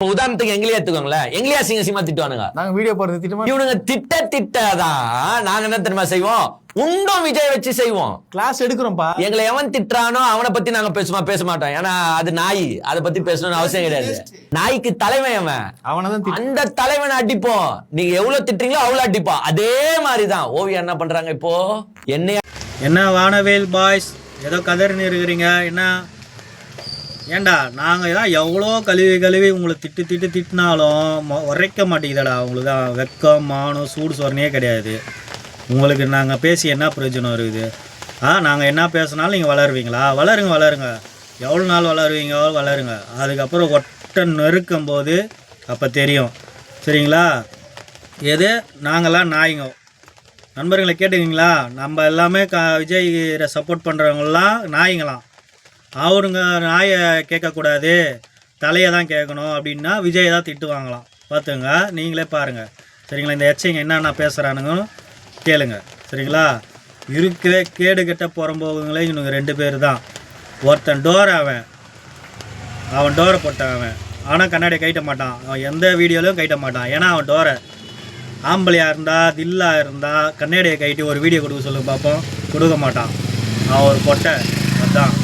இப்ப உதாரணத்துக்கு எங்களையே எடுத்துக்கோங்களேன். எங்களையா சிங்க சிமா திட்டுவானுங்க. நாங்க வீடியோ போறது திட்டமா? இவனுங்க திட்ட திட்டதான் நாங்க என்ன தெரியுமா செய்வோம்? உண்டும் விஜய் வச்சு செய்வோம். கிளாஸ் எடுக்கிறோம்ப்பா. எங்களை எவன் திட்டுறானோ அவனை பத்தி நாங்க பேசுமா பேச மாட்டோம். ஏன்னா அது நாய். அதை பத்தி பேசணும்னு அவசியம் கிடையாது. நாய்க்கு தலைவன் அவன் அவனை தான் திட்டு அந்த தலைவனை அடிப்போம். நீங்க எவ்வளவு திட்டுறீங்களோ அவ்வளவு அடிப்போம் அதே மாதிரிதான். ஓவியம் என்ன பண்றாங்க இப்போ? என்னைய என்ன வானவேல் பாய்ஸ் ஏதோ கதறின்னு இருக்கிறீங்க. என்ன? ஏண்டா நாங்கள் தான் எவ்வளோ கழுவி கழுவி உங்களை திட்டு திட்டு திட்டினாலும் மொ- உரைக்க மாட்டேங்குதடா. உங்களுக்கு தான் வெக்கம் மானம் சூடு சொரணையே கிடையாது. உங்களுக்கு நாங்கள் பேசி என்ன பிரயோஜனம் இருக்குது? ஆ நாங்கள் என்ன பேசினாலும் நீங்கள் வளருவீங்களா? வளருங்க வளருங்க. எவ்வளோ நாள் வளருவீங்க? வளருங்க. அதுக்கப்புறம் ஒட்ட நெருக்கும் போது அப்போ தெரியும். சரிங்களா? எது? நாங்களாம் நாய்ங்க. நண்பர்களை கேட்டுக்கிங்களா நம்ம எல்லாமே க விஜய் சப்போர்ட் பண்ணுறவங்களாம் நாய்ங்களாம். அவருங்க நாயை கேட்கக்கூடாது தலையை தான் கேட்கணும் அப்படின்னா விஜய் தான் திட்டு வாங்கலாம் பார்த்துங்க நீங்களே பாருங்கள் சரிங்களா இந்த எச்சைங்க என்னென்ன பேசுகிறானுங்க கேளுங்க. சரிங்களா? இருக்கிற கேடு கெட்ட புறம்போகுங்களே இவனுங்க ரெண்டு பேர் தான் ஒருத்தன் டோர் அவன் அவன் டோரை போட்டான் அவன். ஆனால் கண்ணாடியை கைட்ட மாட்டான். அவன் எந்த வீடியோலையும் கைட்ட மாட்டான். ஏன்னா அவன் டோரை ஆம்பளையாக இருந்தால் தில்லா இருந்தால் கண்ணாடியை கைட்டு ஒரு வீடியோ கொடுக்க சொல்லுங்க பார்ப்போம் கொடுக்க மாட்டான். அவன் ஒரு பொட்டை. அதான்.